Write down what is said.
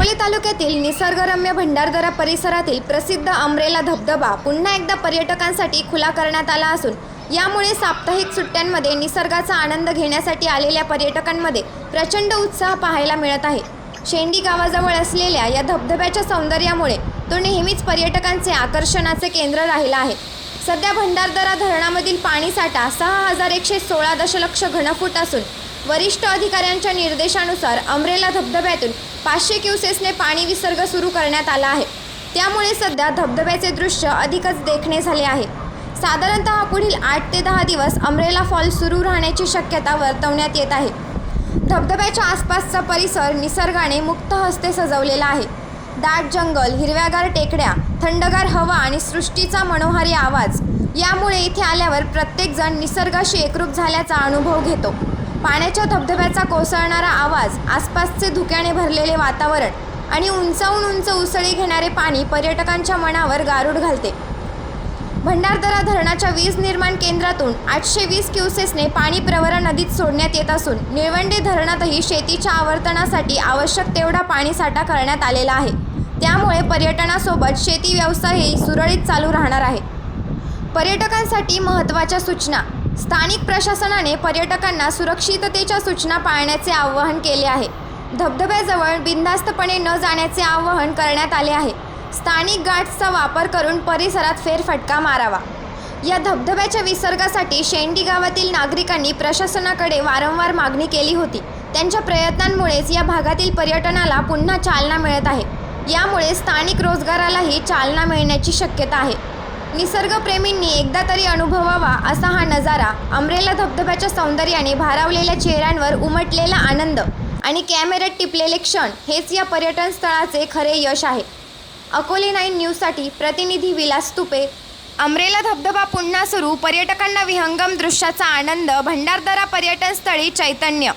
अकोले तालुक्यातील निसर्गरम्य भंडारदरा परिसरातील प्रसिद्ध अमरेला धबधबा पुन्हा एकदा पर्यटकांसाठी खुला करण्यात आला असून यामुळे साप्ताहिक सुट्ट्यांमध्ये निसर्गाचा आनंद घेण्यासाठी आलेल्या पर्यटकांमध्ये प्रचंड उत्साह पाहायला मिळत आहे. शेंडी गावाजवळ असलेल्या या धबधब्याच्या सौंदर्यामुळे तो नेहमीच पर्यटकांचे आकर्षणाचे केंद्र राहिला आहे. सध्या भंडारदरा धरणामधील पाणीसाठा सहा हजार एकशे सोळा दशलक्ष घनफूट असून वरिष्ठ अधिकाऱ्यांच्या निर्देशानुसार अमरेला धबधब्यातून पाचशे क्युसेसने पाणी विसर्ग सुरू करण्यात आला आहे. त्यामुळे सध्या धबधब्याचे दृश्य अधिकच देखणे झाले आहे. साधारणतः पुढील आठ ते दहा दिवस अमरेला फॉल सुरू राहण्याची शक्यता वर्तवण्यात येत आहे. धबधब्याच्या आसपासचा परिसर निसर्गाने मुक्त हस्ते सजवलेला आहे. दाट जंगल हिरव्यागार टेकड्या थंडगार हवा आणि सृष्टीचा मनोहारी आवाज यामुळे इथे आल्यावर प्रत्येकजण निसर्गाशी एकरूप झाल्याचा अनुभव घेतो. पाण्याच्या धबधब्याचा कोसळणारा आवाज आसपासचे धुक्याने भरलेले वातावरण आणि उंचावून उंच उसळी घेणारे पाणी पर्यटकांच्या मनावर गारूड घालते. भंडारदरा धरणाच्या वीज निर्माण केंद्रातून आठशे वीस क्युसेसने पाणी प्रवरा नदीत सोडण्यात येत असून निळवंडे धरणातही शेतीच्या आवर्तनासाठी आवश्यक तेवढा पाणीसाठा करण्यात आलेला आहे. त्यामुळे पर्यटनासोबत शेती व्यवसायही सुरळीत चालू राहणार आहे. पर्यटकांसाठी महत्त्वाच्या सूचना स्थानिक प्रशासनाने पर्यटकांना सुरक्षिततेच्या सूचना पाळण्याचे आवाहन केले आहे. धबधब्याजवळ बिनधास्तपणे न जाण्याचे आवाहन करण्यात आले आहे. स्थानिक गार्ड्सचा वापर करून परिसरात फेरफटका मारावा. या धबधब्याच्या विसर्गासाठी शेंडी गावातील नागरिकांनी प्रशासनाकडे वारंवार मागणी केली होती. त्यांच्या प्रयत्नांमुळेच या भागातील पर्यटनाला पुन्हा चालना मिळत आहे. यामुळे स्थानिक रोजगारालाही चालना मिळण्याची शक्यता आहे. निसर्गप्रेमींनी एकदा तरी अनुभवावा असा हा नजारा अमरेला धबधब्याच्या सौंदर्याने भारावलेल्या चेहऱ्यांवर उमटलेला आनंद आणि कॅमेऱ्यात टिपलेले क्षण हेच या पर्यटन स्थळाचे खरे यश आहे. अकोले नाईन न्यूजसाठी प्रतिनिधी विलास तुपे. अमरेला धबधबा पुन्हा सुरू पर्यटकांना विहंगम दृश्याचा आनंद भंडारदरा पर्यटन स्थळी चैतन्य.